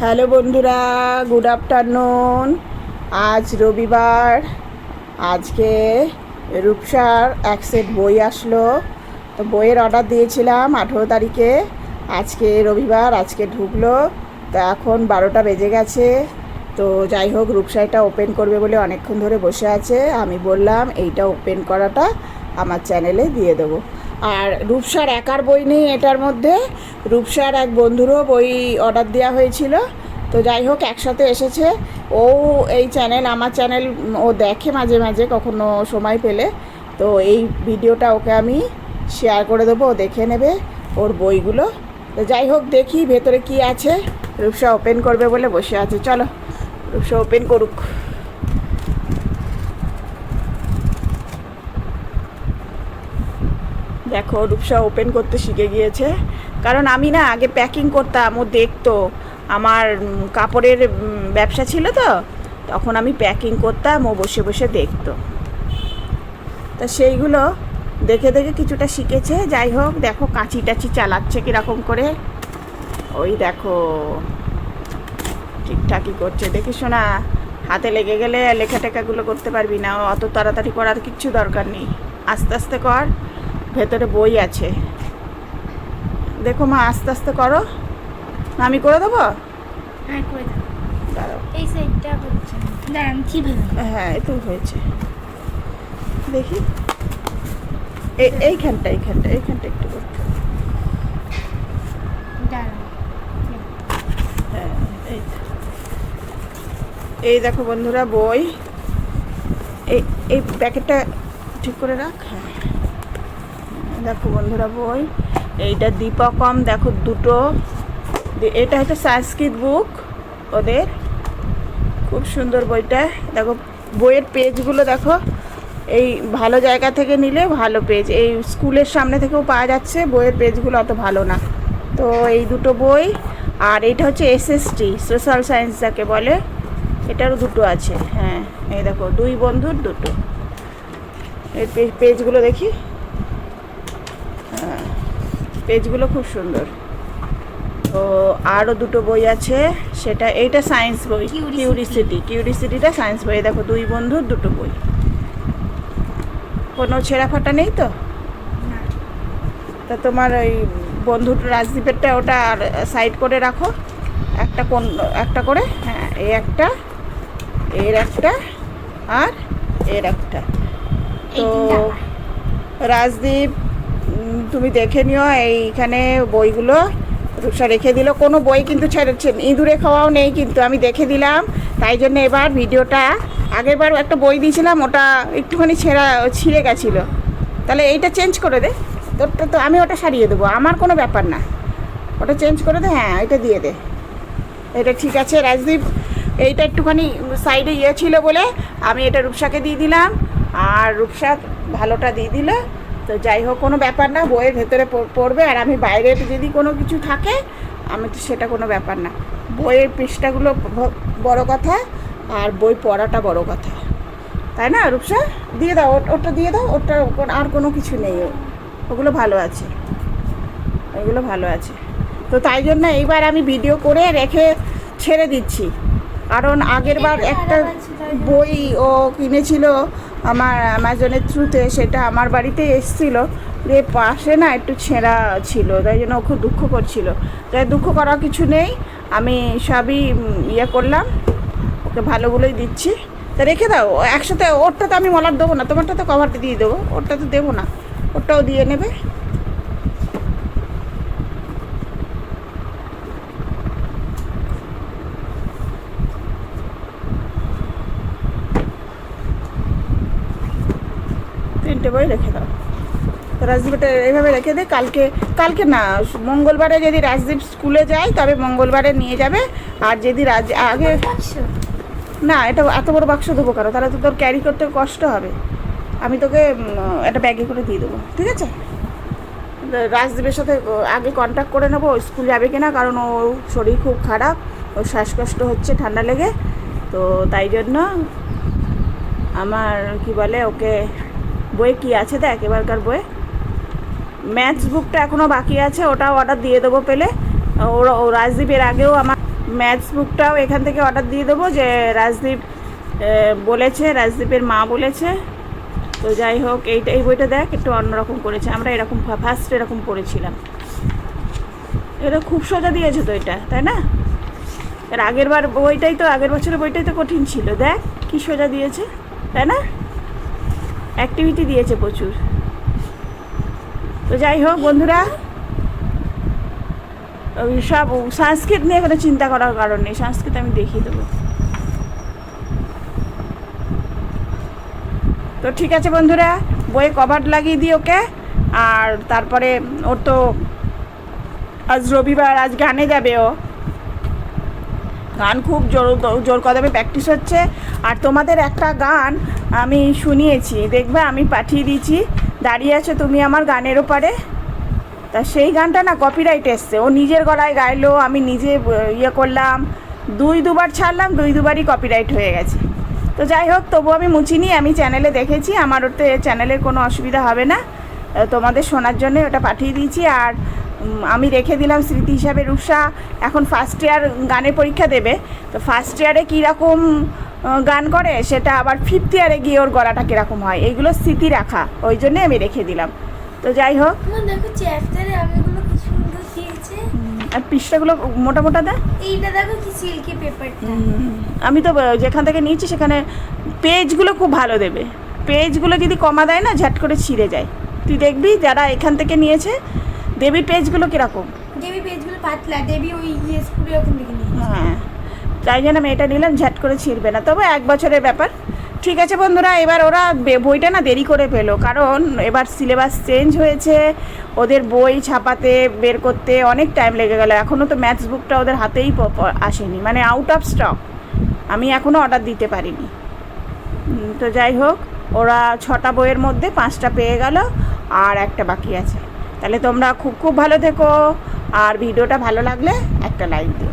Hello বন্ধুরা good afternoon আজ রবিবার, আজকে রূপসার এক সেট বই আসলো। তো বইয়ের অর্ডার দিয়েছিলাম আঠেরো তারিখে, আজকে রবিবার, আজকে ঢুকলো। তো এখন বারোটা বেজে গেছে। তো যাই হোক, রূপসা এটা ওপেন করবে বলে অনেকক্ষণ ধরে বসে আছে। আমি বললাম, এইটা ওপেন করাটা আমার চ্যানেলে দিয়ে দেবো। আর রূপসার একার বই নেই এটার মধ্যে। রূপসার এক বন্ধুরও বই অর্ডার দেওয়া হয়েছিল। তো যাই হোক, একসাথে এসেছে। ও এই চ্যানেল আমার চ্যানেল ও দেখে মাঝে মাঝে, কখনো সময় পেলে। তো এই ভিডিওটা ওকে আমি শেয়ার করে দেবো, ও দেখে নেবে ওর বইগুলো। তো যাই হোক, দেখি ভেতরে কি আছে। রূপসা ওপেন করবে বলে বসে আছে। চলো, রূপসা ওপেন করুক। দেখো, রূপসা ওপেন করতে শিখে গিয়েছে। কারণ আমি না আগে প্যাকিং করতাম, ও দেখতো। আমার কাপড়ের ব্যবসা ছিল তো। তখন আমি প্যাকিং করতাম, ও বসে বসে দেখতো। তা সেইগুলো দেখে দেখে কিছুটা শিখেছে। যাই হোক, দেখো কাঁচি টাচি চালাচ্ছে কীরকম করে। ওই দেখো, ঠিকঠাকই করছে। দেখি শোনা, হাতে লেগে গেলে লেখা টেখাগুলো করতে পারবি না। অত তাড়াতাড়ি করার কিচ্ছু দরকার নেই। আস্তে আস্তে কর। ভেতরে বই আছে। দেখো মা আস্তে আস্তে করো। আমি করে দেবো? হ্যাঁ এই সাইডটা হচ্ছে হ্যাঁ এই তো হয়েছে। দেখি। এই এইখানটা এইখানটা এইখানটা একটু করতে হ্যাঁ এই এই দেখো বন্ধুরা বই। এই এই প্যাকেটটা ঠিক করে রাখ। হ্যাঁ। দেখো বন্ধুরা বই, এইটা দীপকম দেখো দুটো। এটা হচ্ছে সংস্কৃত বুক ওদের। খুব সুন্দর বইটা। দেখো, বইয়ের পেজগুলো দেখো। এই ভালো জায়গা থেকে নিলে ভালো পেজ। এই স্কুলের সামনে থেকেও পাওয়া যাচ্ছে, বইয়ের পেজগুলো অত ভালো না। তো এই দুটো বই, আর এটা হচ্ছে এসএসটি সোশ্যাল সায়েন্স যাকে বলে, এটারও দুটো আছে। হ্যাঁ এই দেখো, দুই বন্ধুর দুটো। এই পেজগুলো দেখি। পেজগুলো খুব সুন্দর। তো আরও দুটো বই আছে সেটা এইটা সায়েন্স বই কিউরিসিটি কিউরিসিটিটা সায়েন্স বই। দেখো দুই বন্ধুর দুটো বই। কোনো ছেঁড়া ফাটা নেই তো? তা তোমার ওই বন্ধুর রাজদ্বীপেরটা ওটা আর সাইড করে রাখো। একটা কোন একটা করে হ্যাঁ এই একটা এর একটা আর এর একটা। তো। রাজদীপ উম, তুমি দেখে নিও এইখানে বইগুলো। রূপসা রেখে দিল। কোনো বই কিন্তু ছেড়েছে ইঁদুরে খাওয়াও নেই কিন্তু, আমি দেখে দিলাম। তাই জন্য এবার ভিডিওটা আগেরবার একটা বই দিয়েছিলাম, ওটা একটুখানি ছেঁড়া, ছিঁড়ে গেছিল। তাহলে এইটা চেঞ্জ করে দে। তোরটা তো, আমি ওটা সারিয়ে দেবো। আমার কোনো ব্যাপার না। ওটা চেঞ্জ করে দে হ্যাঁ এটা দিয়ে দে। এটা ঠিক আছে, রাজদীপ। এইটা একটুখানি সাইডে ইয়ে ছিল বলে আমি এটা রূপসাকে দিয়ে দিলাম। আর রূপসা ভালোটা দিয়ে দিল। তো যাই হোক কোনো ব্যাপার না বইয়ের ভেতরে পড়- পড়বে। আর আমি বাইরের যদি কোনো কিছু থাকে আমি তো সেটা কোনো ব্যাপার না। বইয়ের পৃষ্ঠাগুলো বড় কথা আর বই পড়াটা বড় কথা। তাই না রূপসা? দিয়ে দাও ওট- দিয়ে দাও ওটা আর কোনো কিছু নেই। ওগুলো ভালো আছে। ওইগুলো ভালো আছে। তো তাই জন্য এইবার আমি ভিডিও করে রেখে ছেড়ে দিচ্ছি। কারণ আগের বার একটা। বই ও কিনেছিল আমার অ্যামাজনের থ্রুতে সেটা আমার বাড়িতে এসেছিল। যে পাশে না একটু ছেঁড়া ছিল, তাই জন্য খুব দুঃখ করছিল। তাই দুঃখ করার কিছু নেই, আমি সবই ইয়ে করলাম। ওকে ভালোগুলোই দিচ্ছি। তা রেখে দাও একসাথে, ওরটা তো আমি মলার দেবো না, তোমারটা তো কভারটা দিয়ে দেবো, ওরটা তো দেবো না, ওরটাও দিয়ে নেবে। বই রেখে দাও। তো রাজদীপটা এইভাবে রেখে দে কালকে কালকে না মঙ্গলবারে যদি রাজদীপ স্কুলে যায় তবে মঙ্গলবারে নিয়ে যাবে। আর যদি রাজ আগে না এটা এত বড় বাক্স দেবো কেন? তাহলে তো তোর ক্যারি করতে কষ্ট হবে। আমি তোকে একটা ব্যাগে করে দিয়ে দেবো ঠিক আছে? রাজদীপের সাথে আগে কন্ট্যাক্ট করে নেব স্কুল যাবে কিনা কারণ ও শরীর খুব খারাপ ও শ্বাসকষ্ট হচ্ছে ঠান্ডা লেগে। তো তাই জন্য আমার কি বলে ওকে বইয়ে কি আছে দেখ এবারকার বইয়ে? ম্যাথস বুকটা এখনও বাকি আছে, ওটাও অর্ডার দিয়ে দেবো পেলে। ও রাজদীপের আগেও আমার ম্যাথস বুকটাও এখান থেকে অর্ডার দিয়ে দেবো যে রাজদীপ বলেছে, রাজদীপের মা বলেছে। তো যাই হোক, এইটা, এই বইটা দেখ, একটু অন্যরকম করেছে। আমরা এরকম ফার্স্ট এরকম পড়েছিলাম। এটা খুব সোজা দিয়েছে তো এটা, তাই না? এর আগের বার বইটাই তো, আগের বছরের বইটাই তো কঠিন ছিল। দেখ, কি সোজা দিয়েছে, তাই না? অ্যাক্টিভিটি দিয়েছে প্রচুর। তো যাই হোক বন্ধুরা সব সংস্কৃত নিয়ে কোনো চিন্তা করার কারণ নেই, সংস্কৃত আমি দেখিয়ে দেবো। তো ঠিক আছে বন্ধুরা, বইয়ে কভার লাগিয়ে দিই ওকে, আর তারপরে ওর তো আজ রবিবার, আজ গানে যাবে ও। গান খুব জোর জোর কদমে প্র্যাকটিস হচ্ছে। আর তোমাদের একটা গান আমি শুনিয়েছি, দেখবে আমি পাঠিয়ে দিয়েছি। দাঁড়িয়ে আছো তুমি আমার গানের ওপারে। তা সেই গানটা না কপিরাইট এসছে। ও নিজের গলায় গাইলো, আমি নিজে ইয়ে করলাম। দুই দুবার ছাড়লাম, দুই দুবারই কপিরাইট হয়ে গেছে। তো যাই হোক, তবু আমি মুছিনি আমি চ্যানেলে দেখেছি। আমার ওতে চ্যানেলের কোনো অসুবিধা হবে না। তোমাদের শোনার জন্য ওটা পাঠিয়ে দিয়েছি। আর আমি রেখে দিলাম স্মৃতি হিসাবে রূপসা এখন ফার্স্ট ইয়ার গানের পরীক্ষা দেবে। তো ফার্স্ট ইয়ারে কীরকম গান করে সেটা আবার ফিফথ ইয়ারে গিয়ে ওর গলাটা কীরকম হয়। এইগুলো স্মৃতি রাখা। ওই জন্যে আমি রেখে দিলাম। তো যাই হোক। আর পৃষ্ঠাগুলো মোটা মোটা দেয় এইটা দেখো কি সিল্কি পেপারটা আমি তো যেখান থেকে নিয়েছি সেখানে পেজগুলো খুব ভালো দেবে। পেজগুলো যদি কমা দেয় না ঝাট করে ছিঁড়ে যায়। তুই দেখবি যারা এখান থেকে নিয়েছে দেবীর পেজগুলো কীরকম? দেবী পেজগুলো পাতলা দেবী ওই ইয়ে স্কুলে ওখান থেকে নিয়ে হ্যাঁ তাই জন্য আমি এটা নিলাম ঝাট করে ছিঁড়বে না। তবে এক বছরের ব্যাপার। ঠিক আছে বন্ধুরা এবার ওরা বইটা না দেরি করে পেল কারণ এবার সিলেবাস চেঞ্জ হয়েছে ওদের বই ছাপাতে বের করতে অনেক টাইম লেগে গেল। এখনও তো ম্যাথস বুকটা ওদের হাতেই আসেনি মানে আউট অফ স্টক আমি এখনও অর্ডার দিতে পারিনি। তো যাই হোক ওরা ছটা বইয়ের মধ্যে পাঁচটা পেয়ে গেল আর একটা বাকি আছে। তাহলে তোমরা খুব খুব ভালো থেকো। আর ভিডিওটা ভালো লাগলে একটা লাইক দিও।